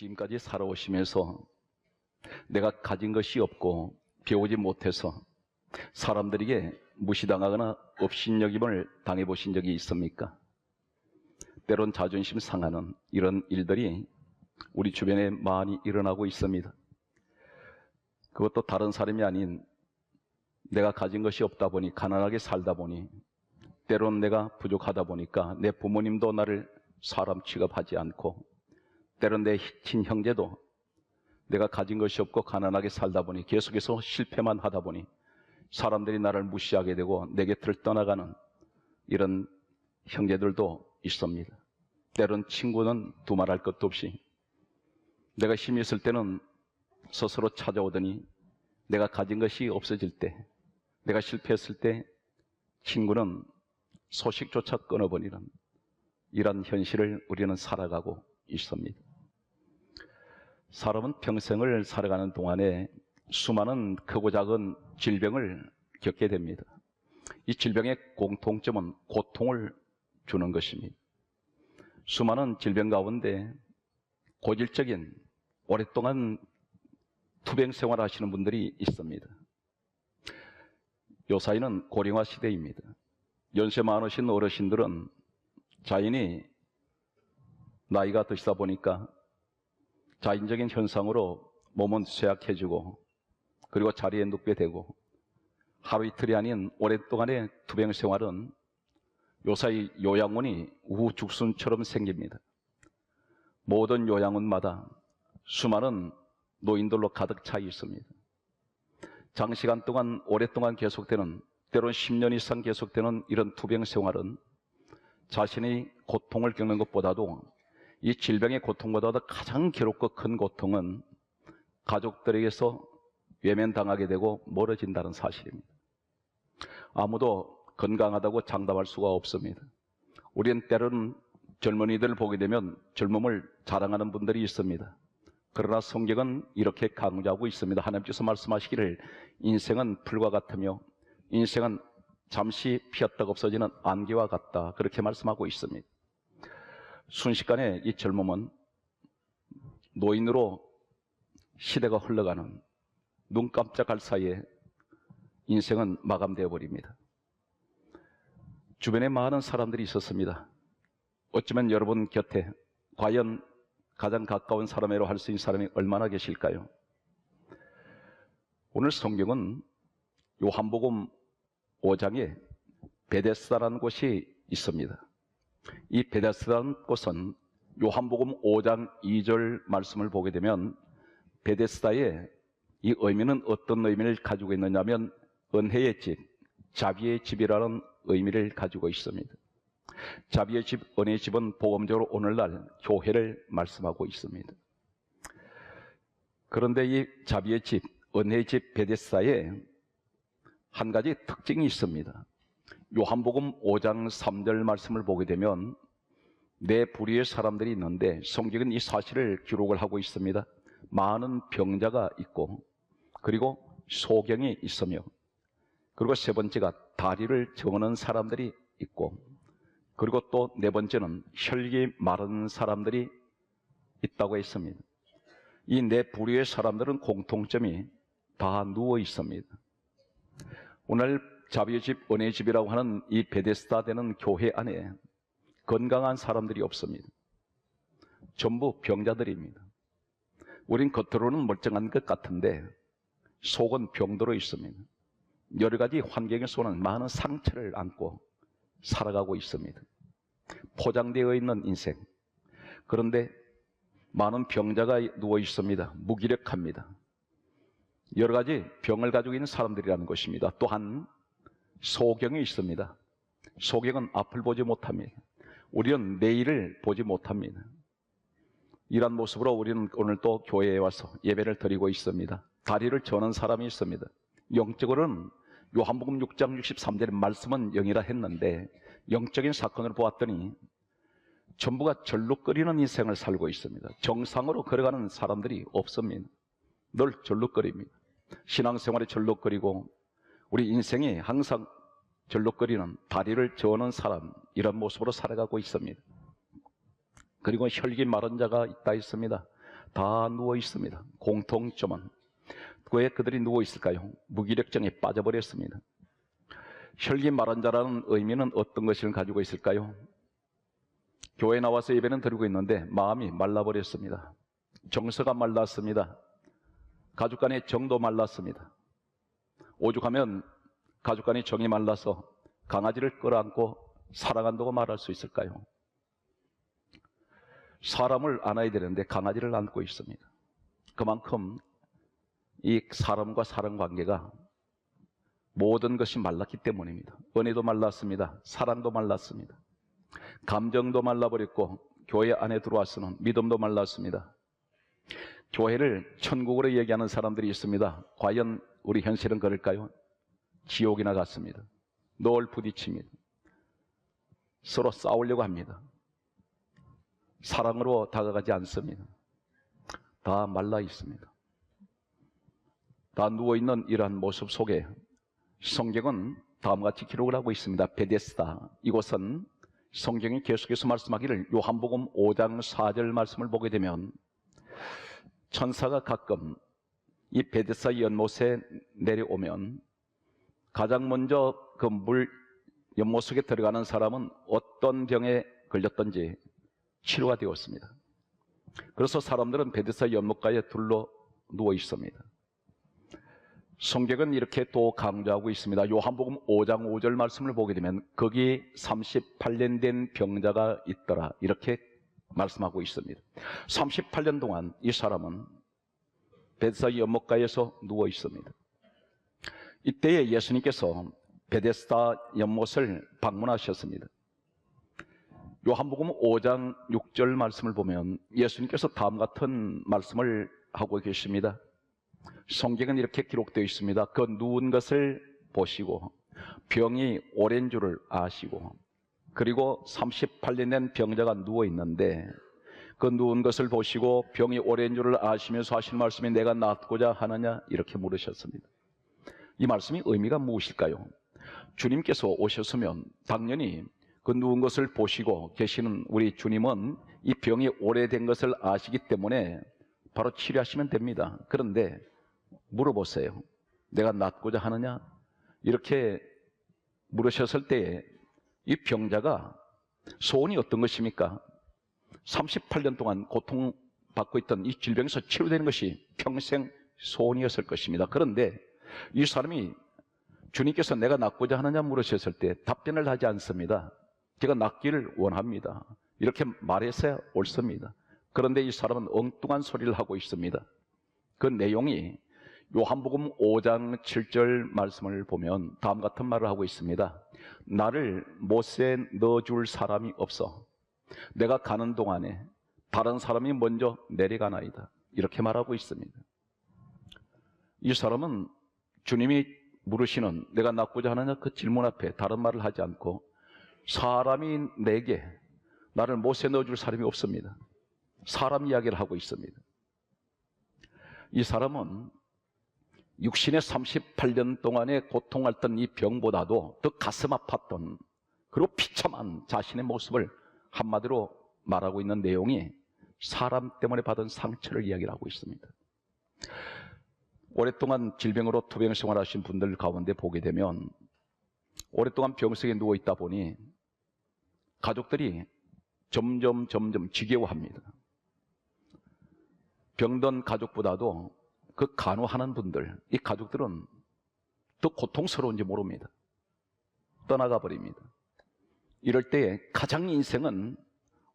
지금까지 살아오시면서 내가 가진 것이 없고 배우지 못해서 사람들에게 무시당하거나 업신여김을 당해보신 적이 있습니까? 때론 자존심 상하는 이런 일들이 우리 주변에 많이 일어나고 있습니다. 그것도 다른 사람이 아닌 내가 가진 것이 없다 보니 가난하게 살다 보니 때론 내가 부족하다 보니까 내 부모님도 나를 사람 취급하지 않고 때론 내 친형제도 내가 가진 것이 없고 가난하게 살다 보니 계속해서 실패만 하다 보니 사람들이 나를 무시하게 되고 내 곁을 떠나가는 이런 형제들도 있습니다. 때론 친구는 두말할 것도 없이 내가 힘이 있을 때는 스스로 찾아오더니 내가 가진 것이 없어질 때 내가 실패했을 때 친구는 소식조차 끊어버리는 이런 현실을 우리는 살아가고 있습니다. 사람은 평생을 살아가는 동안에 수많은 크고 작은 질병을 겪게 됩니다. 이 질병의 공통점은 고통을 주는 것입니다. 수많은 질병 가운데 고질적인 오랫동안 투병 생활 하시는 분들이 있습니다. 요 사이는 고령화 시대입니다. 연세 많으신 어르신들은 자연히 나이가 드시다 보니까 자연적인 현상으로 몸은 쇠약해지고 그리고 자리에 눕게 되고 하루 이틀이 아닌 오랫동안의 투병 생활은 요사이 요양원이 우후죽순처럼 생깁니다. 모든 요양원마다 수많은 노인들로 가득 차 있습니다. 장시간 동안 오랫동안 계속되는 때론 10년 이상 계속되는 이런 투병 생활은 자신이 고통을 겪는 것보다도 이 질병의 고통보다도 가장 괴롭고 큰 고통은 가족들에게서 외면당하게 되고 멀어진다는 사실입니다. 아무도 건강하다고 장담할 수가 없습니다. 우리는 때로는 젊은이들을 보게 되면 젊음을 자랑하는 분들이 있습니다. 그러나 성경은 이렇게 강조하고 있습니다. 하나님께서 말씀하시기를 인생은 풀과 같으며 인생은 잠시 피었다가 없어지는 안개와 같다. 그렇게 말씀하고 있습니다. 순식간에 이 젊음은 노인으로 시대가 흘러가는 눈 깜짝할 사이에 인생은 마감되어 버립니다. 주변에 많은 사람들이 있었습니다. 어쩌면 여러분 곁에 과연 가장 가까운 사람이라고 할수 있는 사람이 얼마나 계실까요? 오늘 성경은 요한복음 5장에 베데스다라는 곳이 있습니다. 이 베데스다라는 곳은 요한복음 5장 2절 말씀을 보게 되면 베데스다의 이 의미는 어떤 의미를 가지고 있느냐면 은혜의 집, 자비의 집이라는 의미를 가지고 있습니다. 자비의 집, 은혜의 집은 복음적으로 오늘날 교회를 말씀하고 있습니다. 그런데 이 자비의 집, 은혜의 집 베데스다에 한 가지 특징이 있습니다. 요한복음 5장 3절 말씀을 보게 되면 내 부리의 사람들이 있는데 성경은 이 사실을 기록을 하고 있습니다. 많은 병자가 있고 그리고 소경이 있으며 그리고 세 번째가 다리를 저는 사람들이 있고 그리고 또 네 번째는 혈기 마른 사람들이 있다고 했습니다. 이 네 부류의 사람들은 공통점이 다 누워 있습니다. 오늘 자비의 집, 은혜의 집이라고 하는 이 베데스다 되는 교회 안에 건강한 사람들이 없습니다. 전부 병자들입니다. 우린 겉으로는 멀쩡한 것 같은데 속은 병들어 있습니다. 여러 가지 환경에서는 많은 상처를 안고 살아가고 있습니다. 포장되어 있는 인생. 그런데 많은 병자가 누워 있습니다. 무기력합니다. 여러 가지 병을 가지고 있는 사람들이라는 것입니다. 또한 소경이 있습니다. 소경은 앞을 보지 못합니다. 우리는 내일을 보지 못합니다. 이런 모습으로 우리는 오늘 또 교회에 와서 예배를 드리고 있습니다. 다리를 저는 사람이 있습니다. 영적으로는 요한복음 6장 63절의 말씀은 영이라 했는데 영적인 사건을 보았더니 전부가 절룩거리는 인생을 살고 있습니다. 정상으로 걸어가는 사람들이 없습니다. 늘 절룩거립니다. 신앙생활에 절룩거리고 우리 인생이 항상 절룩거리는 다리를 저는 사람 이런 모습으로 살아가고 있습니다. 그리고 혈기 마른 자가 있다 있습니다. 다 누워 있습니다. 공통점은 왜 그들이 누워 있을까요? 무기력증에 빠져버렸습니다. 혈기 마른 자라는 의미는 어떤 것을 가지고 있을까요? 교회 나와서 예배는 드리고 있는데 마음이 말라버렸습니다. 정서가 말랐습니다. 가족 간의 정도 말랐습니다. 오죽하면 가족 간의 정이 말라서 강아지를 끌어안고 사랑한다고 말할 수 있을까요? 사람을 안아야 되는데 강아지를 안고 있습니다. 그만큼 이 사람과 사람 관계가 모든 것이 말랐기 때문입니다. 은혜도 말랐습니다. 사랑도 말랐습니다. 감정도 말라버렸고 교회 안에 들어와서는 믿음도 말랐습니다. 교회를 천국으로 얘기하는 사람들이 있습니다. 과연 우리 현실은 그럴까요? 지옥이나 같습니다. 늘 부딪힙니다. 서로 싸우려고 합니다. 사랑으로 다가가지 않습니다. 다 말라 있습니다. 다 누워 있는 이러한 모습 속에 성경은 다음과 같이 기록을 하고 있습니다. 베데스다. 이곳은 성경이 계속해서 말씀하기를 요한복음 5장 4절 말씀을 보게 되면 천사가 가끔 이 베데스다 연못에 내려오면 가장 먼저 그 물 연못 속에 들어가는 사람은 어떤 병에 걸렸던지 치료가 되었습니다. 그래서 사람들은 베데스다 연못가에 둘러 누워 있습니다. 성경은 이렇게 또 강조하고 있습니다. 요한복음 5장 5절 말씀을 보게 되면 거기 38년 된 병자가 있더라. 이렇게 말씀하고 있습니다. 38년 동안 이 사람은 베데스다 연못가에서 누워 있습니다. 이때에 예수님께서 베데스다 연못을 방문하셨습니다. 요한복음 5장 6절 말씀을 보면 예수님께서 다음 같은 말씀을 하고 계십니다. 성경은 이렇게 기록되어 있습니다. 그 누운 것을 보시고 병이 오랜 줄을 아시고 그리고 38년 된 병자가 누워 있는데 그 누운 것을 보시고 병이 오랜 줄을 아시면서 하신 말씀이 내가 낫고자 하느냐 이렇게 물으셨습니다. 이 말씀이 의미가 무엇일까요? 주님께서 오셨으면 당연히 그 누운 것을 보시고 계시는 우리 주님은 이 병이 오래된 것을 아시기 때문에 바로 치료하시면 됩니다. 그런데 물어보세요. 내가 낫고자 하느냐? 이렇게 물으셨을 때에 이 병자가 소원이 어떤 것입니까? 38년 동안 고통받고 있던 이 질병에서 치료되는 것이 평생 소원이었을 것입니다. 그런데 이 사람이 주님께서 내가 낫고자 하느냐 물으셨을 때 답변을 하지 않습니다. 제가 낫기를 원합니다. 이렇게 말해서야 옳습니다. 그런데 이 사람은 엉뚱한 소리를 하고 있습니다. 그 내용이 요한복음 5장 7절 말씀을 보면 다음 같은 말을 하고 있습니다. 나를 못에 넣어줄 사람이 없어. 내가 가는 동안에 다른 사람이 먼저 내려가나이다. 이렇게 말하고 있습니다. 이 사람은 주님이 물으시는 내가 낫고자 하느냐 그 질문 앞에 다른 말을 하지 않고 사람이 내게 나를 못에 넣어줄 사람이 없습니다. 사람 이야기를 하고 있습니다. 이 사람은 육신의 38년 동안에 고통했던 이 병보다도 더 가슴 아팠던 그리고 비참한 자신의 모습을 한마디로 말하고 있는 내용이 사람 때문에 받은 상처를 이야기를 하고 있습니다. 오랫동안 질병으로 투병 생활하신 분들 가운데 보게 되면 오랫동안 병석에 누워 있다 보니 가족들이 점점 점점 지겨워합니다. 병든 가족보다도 그 간호하는 분들, 이 가족들은 더 고통스러운지 모릅니다. 떠나가 버립니다. 이럴 때 가장 인생은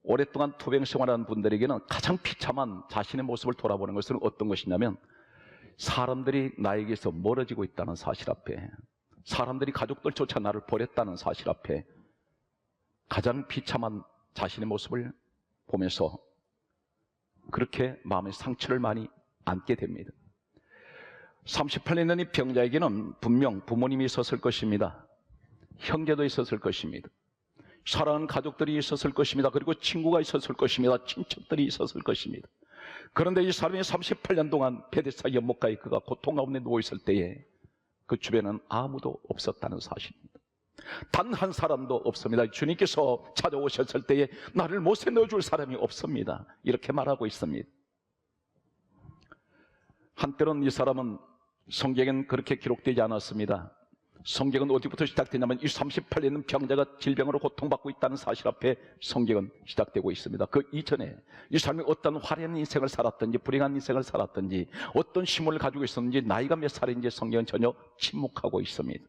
오랫동안 투병 생활하는 분들에게는 가장 비참한 자신의 모습을 돌아보는 것은 어떤 것이냐면 사람들이 나에게서 멀어지고 있다는 사실 앞에 사람들이 가족들조차 나를 버렸다는 사실 앞에 가장 비참한 자신의 모습을 보면서 그렇게 마음의 상처를 많이 안게 됩니다. 38년 된 이 병자에게는 분명 부모님이 있었을 것입니다. 형제도 있었을 것입니다. 사랑하는 가족들이 있었을 것입니다. 그리고 친구가 있었을 것입니다. 친척들이 있었을 것입니다. 그런데 이 사람이 38년 동안 베데사 연못가에 그가 고통 가운데 누워 있을 때에 그 주변은 아무도 없었다는 사실입니다. 단 한 사람도 없습니다. 주님께서 찾아오셨을 때에 나를 못에 넣어줄 사람이 없습니다. 이렇게 말하고 있습니다. 한때는 이 사람은 성경엔 그렇게 기록되지 않았습니다. 성경은 어디부터 시작되냐면 이 38년 있는 병자가 질병으로 고통받고 있다는 사실 앞에 성경은 시작되고 있습니다. 그 이전에 이 사람이 어떤 화려한 인생을 살았든지 불행한 인생을 살았든지 어떤 심문을 가지고 있었는지 나이가 몇 살인지 성경은 전혀 침묵하고 있습니다.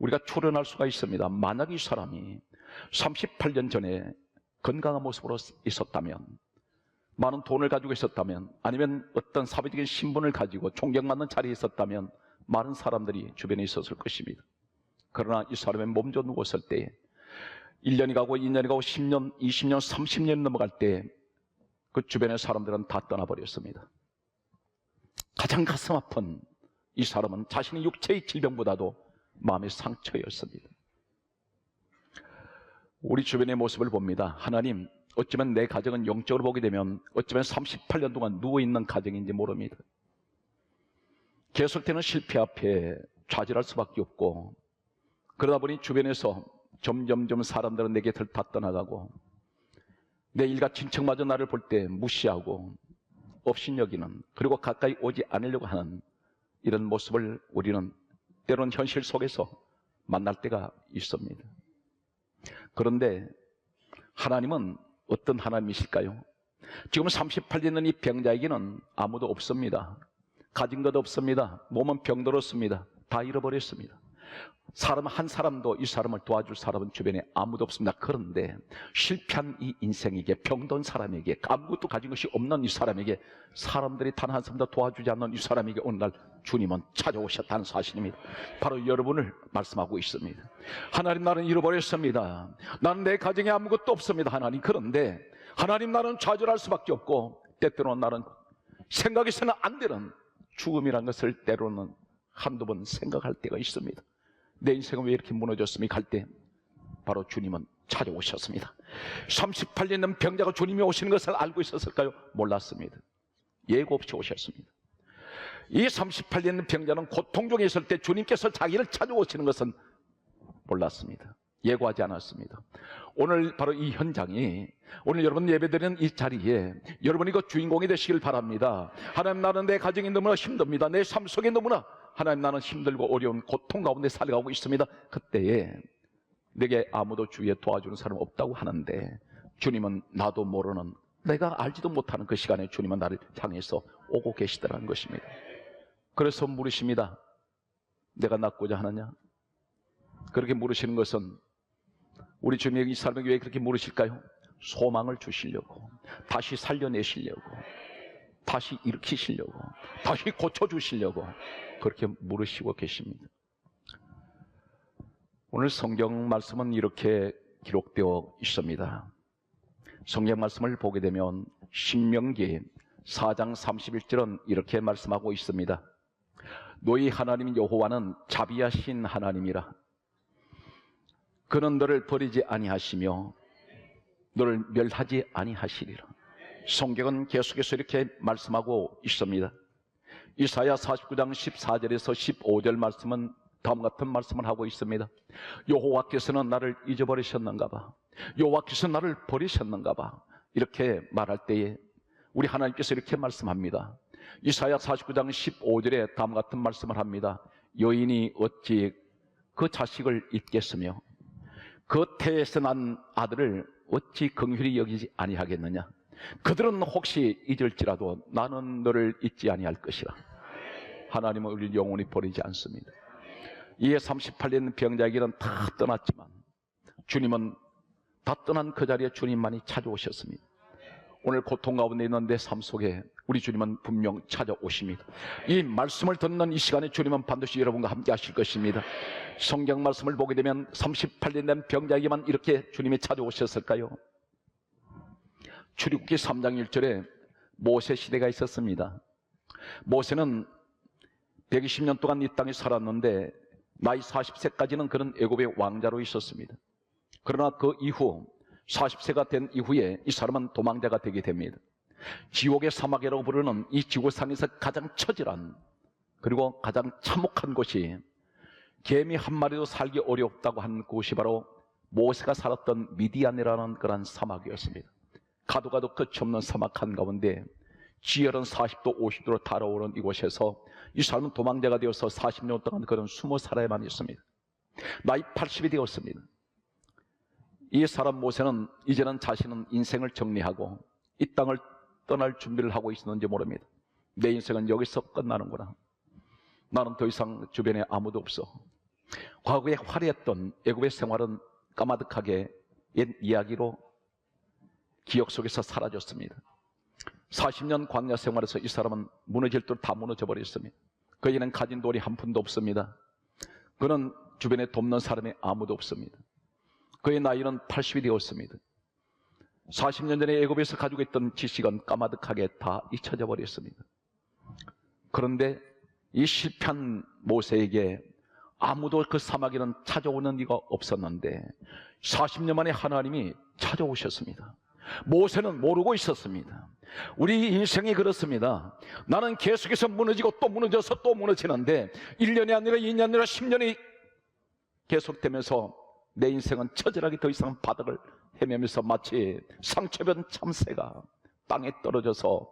우리가 추론할 수가 있습니다. 만약 이 사람이 38년 전에 건강한 모습으로 있었다면 많은 돈을 가지고 있었다면 아니면 어떤 사회적인 신분을 가지고 존경받는 자리에 있었다면 많은 사람들이 주변에 있었을 것입니다. 그러나 이 사람의 몸져 누웠을 때 1년이 가고 2년이 가고 10년, 20년, 30년 넘어갈 때 그 주변의 사람들은 다 떠나버렸습니다. 가장 가슴 아픈 이 사람은 자신의 육체의 질병보다도 마음의 상처였습니다. 우리 주변의 모습을 봅니다. 하나님, 어쩌면 내 가정은 영적으로 보게 되면 어쩌면 38년 동안 누워있는 가정인지 모릅니다. 계속되는 실패 앞에 좌절할 수밖에 없고 그러다 보니 주변에서 점점점 사람들은 내 곁을 다 떠나가고 내 일가 친척마저 나를 볼 때 무시하고 업신여기는 그리고 가까이 오지 않으려고 하는 이런 모습을 우리는 때론 현실 속에서 만날 때가 있습니다. 그런데 하나님은 어떤 하나님이실까요? 지금 38년 이 병자에게는 아무도 없습니다. 가진 것 없습니다. 몸은 병들었습니다. 다 잃어버렸습니다. 사람 한 사람도 이 사람을 도와줄 사람은 주변에 아무도 없습니다. 그런데 실패한 이 인생에게 병든 사람에게 아무것도 가진 것이 없는 이 사람에게 사람들이 단 한 사람도 도와주지 않는 이 사람에게 오늘날 주님은 찾아오셨다는 사실입니다. 바로 여러분을 말씀하고 있습니다. 하나님 나는 잃어버렸습니다. 나는 내 가정에 아무것도 없습니다. 하나님 그런데 하나님 나는 좌절할 수밖에 없고 때때로는 나는 생각해서는 안 되는 죽음이란 것을 때로는 한두 번 생각할 때가 있습니다. 내 인생은 왜 이렇게 무너졌습니까? 할 때 바로 주님은 찾아오셨습니다. 38년 된 병자가 주님이 오시는 것을 알고 있었을까요? 몰랐습니다. 예고 없이 오셨습니다. 이 38년 된 병자는 고통 중에 있을 때 주님께서 자기를 찾아오시는 것은 몰랐습니다. 예고하지 않았습니다. 오늘 바로 이 현장이 오늘 여러분 예배드리는 이 자리에 여러분이 그 주인공이 되시길 바랍니다. 하나님 나는 내 가정이 너무나 힘듭니다. 내 삶 속에 너무나 하나님 나는 힘들고 어려운 고통 가운데 살아가고 있습니다. 그때에 내게 아무도 주위에 도와주는 사람 없다고 하는데 주님은 나도 모르는 내가 알지도 못하는 그 시간에 주님은 나를 향해서 오고 계시더라는 것입니다. 그래서 물으십니다. 내가 낫고자 하느냐? 그렇게 물으시는 것은 우리 주님이 이 사람에게 왜 그렇게 물으실까요? 소망을 주시려고, 다시 살려내시려고, 다시 일으키시려고, 다시 고쳐주시려고 그렇게 물으시고 계십니다. 오늘 성경 말씀은 이렇게 기록되어 있습니다. 성경 말씀을 보게 되면 신명기 4장 31절은 이렇게 말씀하고 있습니다. 너희 하나님 여호와는 자비하신 하나님이라. 그는 너를 버리지 아니하시며 너를 멸하지 아니하시리라. 성경은 계속해서 이렇게 말씀하고 있습니다. 이사야 49장 14절에서 15절 말씀은 다음 같은 말씀을 하고 있습니다. 여호와께서는 나를 잊어버리셨는가 봐. 여호와께서 나를 버리셨는가 봐. 이렇게 말할 때에 우리 하나님께서 이렇게 말씀합니다. 이사야 49장 15절에 다음 같은 말씀을 합니다. 여인이 어찌 그 자식을 잊겠으며 그 태에서 난 아들을 어찌 긍휼히 여기지 아니하겠느냐? 그들은 혹시 잊을지라도 나는 너를 잊지 아니할 것이라. 하나님은 우리 영원히 버리지 않습니다. 이에 38년 병자에게는 다 떠났지만 주님은 다 떠난 그 자리에 주님만이 찾아오셨습니다. 오늘 고통 가운데 있는 내 삶 속에 우리 주님은 분명 찾아오십니다. 이 말씀을 듣는 이 시간에 주님은 반드시 여러분과 함께 하실 것입니다. 성경 말씀을 보게 되면 38년 된 병자에게만 이렇게 주님이 찾아오셨을까요? 출애굽기 3장 1절에 모세 시대가 있었습니다. 모세는 120년 동안 이 땅에 살았는데 나이 40세까지는 그런 애굽의 왕자로 있었습니다. 그러나 그 이후 40세가 된 이후에 이 사람은 도망자가 되게 됩니다. 지옥의 사막이라고 부르는 이 지구상에서 가장 처절한 그리고 가장 참혹한 곳이 개미 한 마리도 살기 어렵다고 한 곳이 바로 모세가 살았던 미디안이라는 그런 사막이었습니다. 가도 가도 끝이 없는 사막 한 가운데 지열은 40도, 50도로 달아오른 이곳에서 이 사람은 도망자가 되어서 40년 동안 그런 숨어 살아야만 했습니다. 나이 80이 되었습니다. 이 사람 모세는 이제는 자신은 인생을 정리하고 이 땅을 떠날 준비를 하고 있었는지 모릅니다. 내 인생은 여기서 끝나는구나. 나는 더 이상 주변에 아무도 없어. 과거에 화려했던 애굽의 생활은 까마득하게 옛 이야기로 기억 속에서 사라졌습니다. 40년 광야 생활에서 이 사람은 무너질 듯 다 무너져 버렸습니다. 그에게는 가진 돈이 한 푼도 없습니다. 그는 주변에 돕는 사람이 아무도 없습니다. 그의 나이는 80이 되었습니다. 40년 전에 애굽에서 가지고 있던 지식은 까마득하게 다 잊혀져 버렸습니다. 그런데 이 실패한 모세에게 아무도 그 사막에는 찾아오는 이가 없었는데 40년 만에 하나님이 찾아오셨습니다. 모세는 모르고 있었습니다. 우리 인생이 그렇습니다. 나는 계속해서 무너지고 또 무너져서 또 무너지는데 1년이 아니라 2년이 아니라 10년이 계속되면서 내 인생은 처절하게 더 이상 바닥을 헤매면서 마치 상처변 참새가 땅에 떨어져서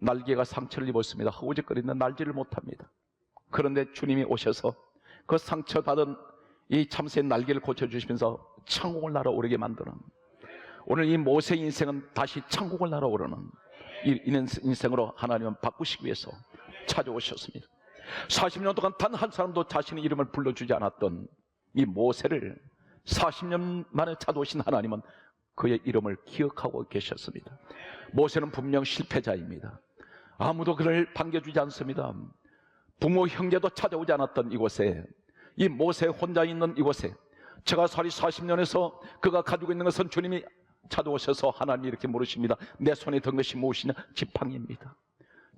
날개가 상처를 입었습니다. 허우적거리는 날지를 못합니다. 그런데 주님이 오셔서 그 상처받은 이 참새의 날개를 고쳐주시면서 천국을 날아오르게 만드는 오늘 이 모세 인생은 다시 천국을 날아오르는 이 인생으로 하나님은 바꾸시기 위해서 찾아오셨습니다. 40년 동안 단 한 사람도 자신의 이름을 불러주지 않았던 이 모세를 40년 만에 찾아오신 하나님은 그의 이름을 기억하고 계셨습니다. 모세는 분명 실패자입니다. 아무도 그를 반겨주지 않습니다. 부모 형제도 찾아오지 않았던 이곳에 이 모세 혼자 있는 이곳에 제가 살이 40년에서 그가 가지고 있는 것은 주님이 찾아오셔서 하나님 이렇게 물으십니다. 내 손에 든 것이 무엇이냐? 지팡이입니다.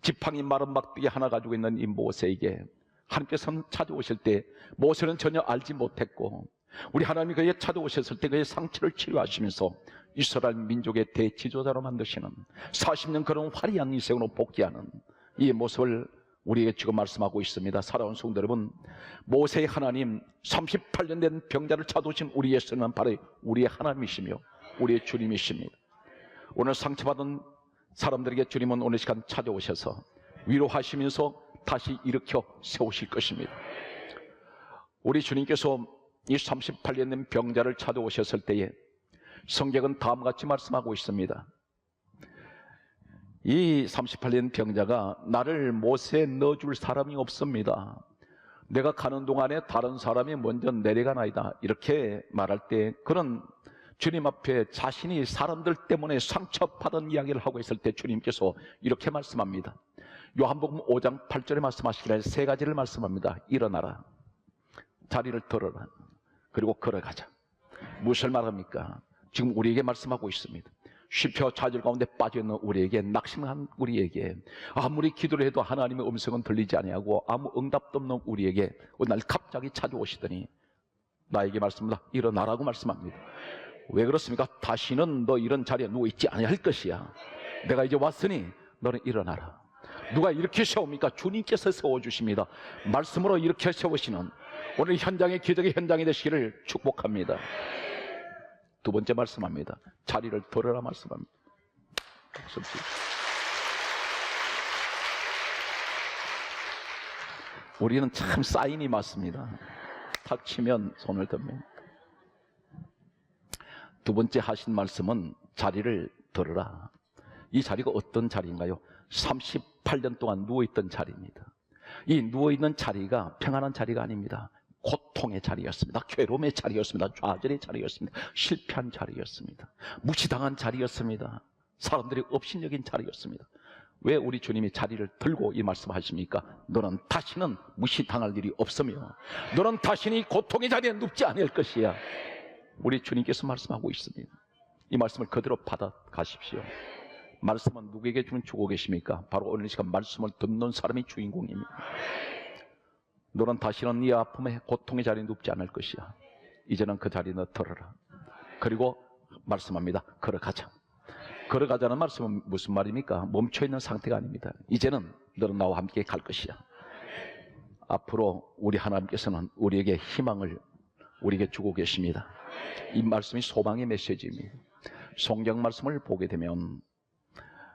지팡이 마른 막대기 하나 가지고 있는 이 모세에게 하나님께서는 찾아오실 때 모세는 전혀 알지 못했고 우리 하나님이 그에 찾아오셨을 때 그의 상처를 치료하시면서 이스라엘 민족의 대지도자로 만드시는 40년 그런 화려한 인생으로 복귀하는 이 모습을 우리에게 지금 말씀하고 있습니다. 살아온 성도 여러분, 모세의 하나님 38년 된 병자를 찾아오신 우리 예수는 바로 우리의 하나님이시며 우리의 주님이십니다. 오늘 상처받은 사람들에게 주님은 오늘 시간 찾아오셔서 위로하시면서 다시 일으켜 세우실 것입니다. 우리 주님께서 이 38년 된 병자를 찾아오셨을 때에 성경은 다음과 같이 말씀하고 있습니다. 이 38년 병자가 나를 못에 넣어줄 사람이 없습니다. 내가 가는 동안에 다른 사람이 먼저 내려가나이다. 이렇게 말할 때 그런 주님 앞에 자신이 사람들 때문에 상처받은 이야기를 하고 있을 때 주님께서 이렇게 말씀합니다. 요한복음 5장 8절에 말씀하시기를 세 가지를 말씀합니다. 일어나라. 자리를 들어라. 그리고 걸어가자. 무엇을 말합니까? 지금 우리에게 말씀하고 있습니다. 쉼표 좌절 가운데 빠져있는 우리에게 낙심한 우리에게 아무리 기도를 해도 하나님의 음성은 들리지 아니하고 아무 응답도 없는 우리에게 오늘 갑자기 찾아오시더니 나에게 말씀합니다. 일어나라고 말씀합니다. 왜 그렇습니까? 다시는 너 이런 자리에 누워 있지 아니할 것이야. 내가 이제 왔으니 너는 일어나라. 누가 이렇게 세웁니까? 주님께서 세워주십니다. 말씀으로 이렇게 세우시는 오늘 현장의 기적의 현장이 되시기를 축복합니다. 두 번째 말씀합니다. 자리를 들어라 말씀합니다. 우리는 참 사인이 맞습니다. 탁 치면 손을 듭니다. 두 번째 하신 말씀은 자리를 들어라. 이 자리가 어떤 자리인가요? 38년 동안 누워있던 자리입니다. 이 누워있는 자리가 평안한 자리가 아닙니다. 고통의 자리였습니다. 괴로움의 자리였습니다. 좌절의 자리였습니다. 실패한 자리였습니다. 무시당한 자리였습니다. 사람들이 업신여긴 자리였습니다. 왜 우리 주님이 자리를 들고 이 말씀하십니까? 너는 다시는 무시당할 일이 없으며 너는 다시는 고통의 자리에 눕지 않을 것이야. 우리 주님께서 말씀하고 있습니다. 이 말씀을 그대로 받아 가십시오. 말씀은 누구에게 주면 주고 계십니까? 바로 오늘 시간 말씀을 듣는 사람이 주인공입니다. 너는 다시는 네 아픔의 고통의 자리에 눕지 않을 것이야. 이제는 그 자리에 너 들어라. 그리고 말씀합니다. 걸어가자. 걸어가자는 말씀은 무슨 말입니까? 멈춰있는 상태가 아닙니다. 이제는 너는 나와 함께 갈 것이야. 앞으로 우리 하나님께서는 우리에게 희망을 우리에게 주고 계십니다. 이 말씀이 소망의 메시지입니다. 성경 말씀을 보게 되면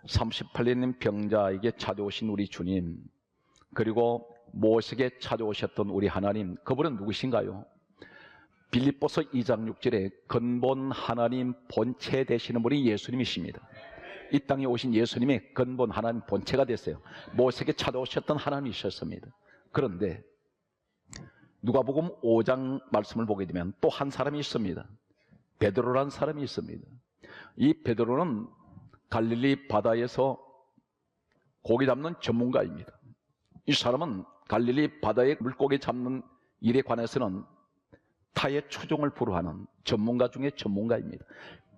38년 병자에게 찾아오신 우리 주님, 그리고 모세에게 찾아오셨던 우리 하나님, 그분은 누구신가요? 빌립보서 2장 6절에 근본 하나님 본체 되시는 분이 예수님이십니다. 이 땅에 오신 예수님의 근본 하나님 본체가 됐어요. 모세에게 찾아오셨던 하나님이셨습니다. 그런데 누가복음 5장 말씀을 보게 되면 또 한 사람이 있습니다. 베드로란 사람이 있습니다. 이 베드로는 갈릴리 바다에서 고기 잡는 전문가입니다. 이 사람은 갈릴리 바다에 물고기 잡는 일에 관해서는 타의 추종을 불허하는 전문가 중에 전문가입니다.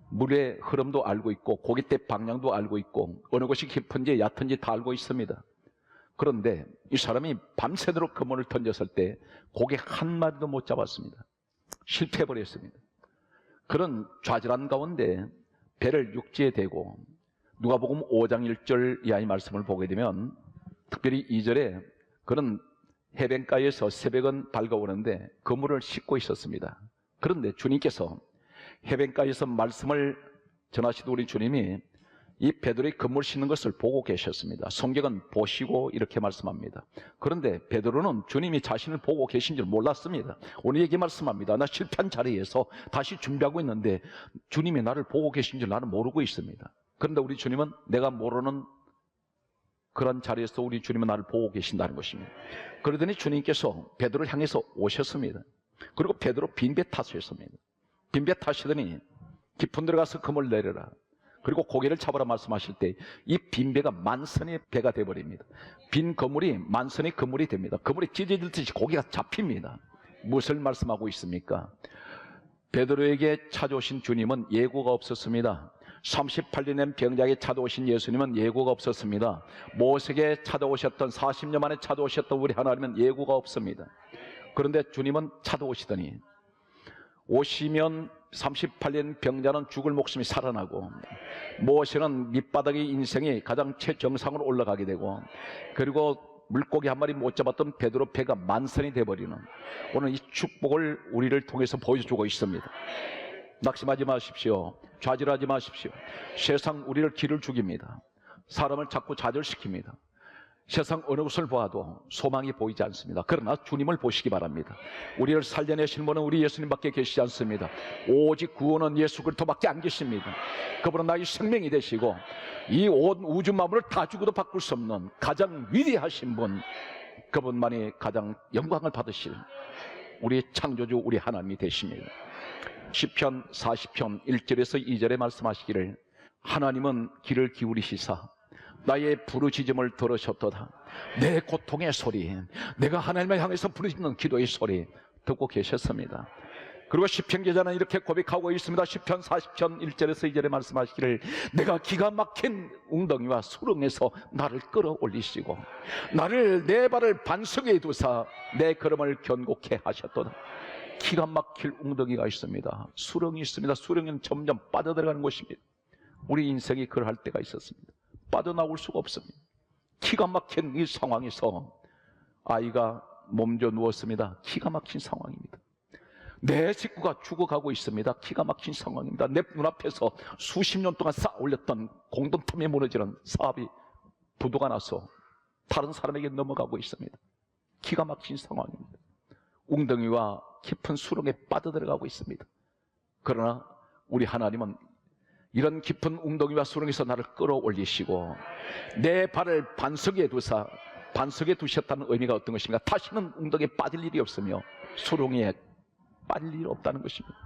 물의 흐름도 알고 있고 고깃대 방향도 알고 있고 어느 곳이 깊은지 얕은지 다 알고 있습니다. 그런데 이 사람이 밤새도록 그물을 던졌을 때 고기 한 마리도 못 잡았습니다. 실패해버렸습니다. 그런 좌절한 가운데 배를 육지에 대고 누가복음 5장 1절 이하의 말씀을 보게 되면 특별히 2절에 그런 해변가에서 새벽은 밝아오는데 그물을 씻고 있었습니다. 그런데 주님께서 해변가에서 말씀을 전하시던 우리 주님이 이 베드로의 그물 씻는 것을 보고 계셨습니다. 성경은 보시고 이렇게 말씀합니다. 그런데 베드로는 주님이 자신을 보고 계신 줄 몰랐습니다. 오늘 얘기 말씀합니다. 나 실패한 자리에서 다시 준비하고 있는데 주님이 나를 보고 계신 줄 나는 모르고 있습니다. 그런데 우리 주님은 내가 모르는 그런 자리에서 우리 주님은 나를 보고 계신다는 것입니다. 그러더니 주님께서 베드로를 향해서 오셨습니다. 그리고 베드로 빈배 타셨습니다. 빈배 타시더니 깊은 데로 가서 금을 내려라. 그리고 고개를 잡으라 말씀하실 때 이 빈배가 만선의 배가 되어버립니다. 빈 그물이 만선의 그물이 됩니다. 그물이 찢어질 듯이 고개가 잡힙니다. 무엇을 말씀하고 있습니까? 베드로에게 찾아오신 주님은 예고가 없었습니다. 38년 된 병자에게 찾아오신 예수님은 예고가 없었습니다. 모세에게 찾아오셨던 40년 만에 찾아오셨던 우리 하나님은 예고가 없습니다. 그런데 주님은 찾아오시더니 오시면 38년 병자는 죽을 목숨이 살아나고 모세는 밑바닥의 인생이 가장 최정상으로 올라가게 되고 그리고 물고기 한 마리 못 잡았던 베드로 배가 만선이 돼버리는 오늘 이 축복을 우리를 통해서 보여주고 있습니다. 낙심하지 마십시오. 좌절하지 마십시오. 세상 우리를 길을 죽입니다. 사람을 자꾸 좌절시킵니다. 세상 어느 곳을 보아도 소망이 보이지 않습니다. 그러나 주님을 보시기 바랍니다. 우리를 살려내신 분은 우리 예수님밖에 계시지 않습니다. 오직 구원은 예수 그리스도밖에 안 계십니다. 그분은 나의 생명이 되시고 이 온 우주 만물을 다 주고도 바꿀 수 없는 가장 위대하신 분 그분만이 가장 영광을 받으실 우리 창조주 우리 하나님이 되십니다. 시편 40편 1절에서 2절에 말씀하시기를 하나님은 귀를 기울이시사 나의 부르짖음을 들으셨도다. 내 고통의 소리, 내가 하나님을 향해서 부르짖는 기도의 소리 듣고 계셨습니다. 그리고 시편 기자는 이렇게 고백하고 있습니다. 시편 40편 1절에서 2절에 말씀하시기를 내가 기가 막힌 웅덩이와 수렁에서 나를 끌어올리시고 나를 내 발을 반석에 두사 내 걸음을 견고케 하셨도다. 기가 막힐 웅덩이가 있습니다. 수렁이 있습니다. 수렁은 점점 빠져들어가는 곳입니다. 우리 인생이 그럴 때가 있었습니다. 빠져나올 수가 없습니다. 기가 막힌 이 상황에서 아이가 몸져 누웠습니다. 기가 막힌 상황입니다. 내 식구가 죽어가고 있습니다. 기가 막힌 상황입니다. 내 눈앞에서 수십 년 동안 쌓아 올렸던 공동탐에 무너지는 사업이 부도가 나서 다른 사람에게 넘어가고 있습니다. 기가 막힌 상황입니다. 웅덩이와 깊은 수렁에 빠져들어가고 있습니다. 그러나 우리 하나님은 이런 깊은 웅덩이와 수렁에서 나를 끌어올리시고 내 발을 반석에 두사 반석에 두셨다는 의미가 어떤 것인가? 다시는 웅덩이에 빠질 일이 없으며 수렁에 빠질 일이 없다는 것입니다.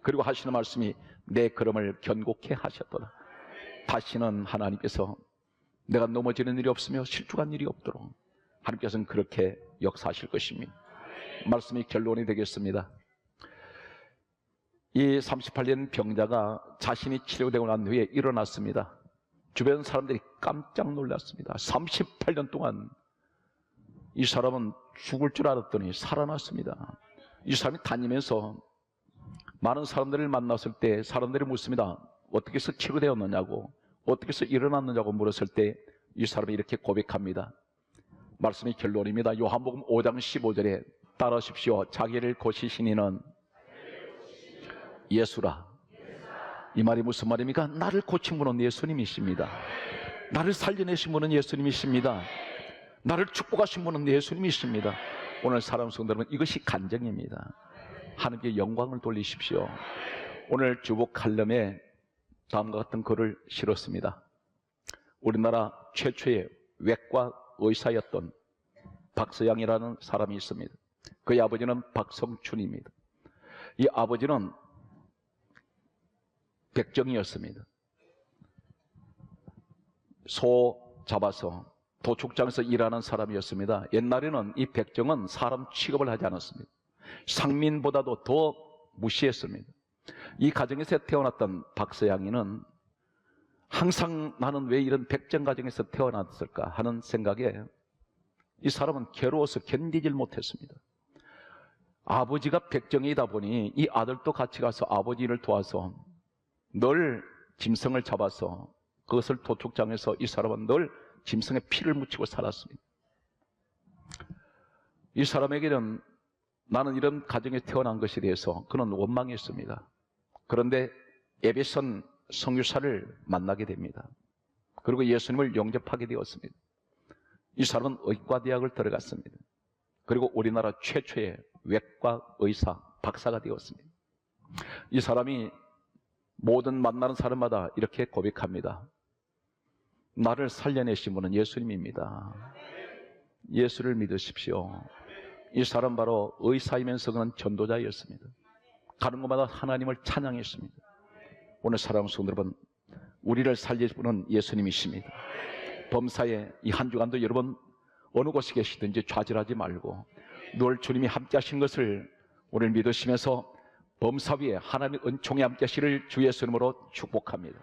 그리고 하시는 말씀이 내 걸음을 견고케 하셨더라. 다시는 하나님께서 내가 넘어지는 일이 없으며 실족한 일이 없도록 하나님께서는 그렇게 역사하실 것입니다. 말씀이 결론이 되겠습니다. 이 38년 병자가 자신이 치료되고 난 후에 일어났습니다. 주변 사람들이 깜짝 놀랐습니다. 38년 동안 이 사람은 죽을 줄 알았더니 살아났습니다. 이 사람이 다니면서 많은 사람들을 만났을 때 사람들이 묻습니다. 어떻게 해서 치료되었느냐고, 어떻게 해서 일어났느냐고 물었을 때 이 사람이 이렇게 고백합니다. 말씀이 결론입니다. 요한복음 5장 15절에 따르십시오. 자기를 이는 예수라. 이 말이 무슨 말입니까? 나를 고친 분은 예수님이십니다. 나를 살려내신 분은 예수님이십니다. 나를 축복하신 분은 예수님이십니다. 오늘 사랑 성도 여러분 이것이 간증입니다. 하나님께 영광을 돌리십시오. 오늘 주복 칼럼에 다음과 같은 글을 실었습니다. 우리나라 최초의 외과 의사였던 박서양이라는 사람이 있습니다. 그의 아버지는 박성춘입니다. 이 아버지는 백정이었습니다. 소 잡아서 도축장에서 일하는 사람이었습니다. 옛날에는 이 백정은 사람 취급을 하지 않았습니다. 상민보다도 더 무시했습니다. 이 가정에서 태어났던 박서양이는 항상 나는 왜 이런 백정 가정에서 태어났을까 하는 생각에 이 사람은 괴로워서 견디질 못했습니다. 아버지가 백정이다 보니 이 아들도 같이 가서 아버지를 도와서 늘 짐승을 잡아서 그것을 도축장에서 이 사람은 늘 짐승의 피를 묻히고 살았습니다. 이 사람에게는 나는 이런 가정에 태어난 것에 대해서 그는 원망했습니다. 그런데 에베선 성유사를 만나게 됩니다. 그리고 예수님을 영접하게 되었습니다. 이 사람은 의과대학을 들어갔습니다. 그리고 우리나라 최초의 외과 의사 박사가 되었습니다. 이 사람이 모든 만나는 사람마다 이렇게 고백합니다. 나를 살려내신 분은 예수님입니다. 예수를 믿으십시오. 이 사람 바로 의사이면서 그는 전도자였습니다. 가는 곳마다 하나님을 찬양했습니다. 오늘 사랑하는 성도 여러분, 우리를 살리신 분은 예수님이십니다. 범사에 이 한 주간도 여러분 어느 곳에 계시든지 좌절하지 말고 늘 주님이 함께 하신 것을 오늘 믿으시면서 범사 위에 하나님의 은총이 함께 하시를 주 예수님으로 축복합니다.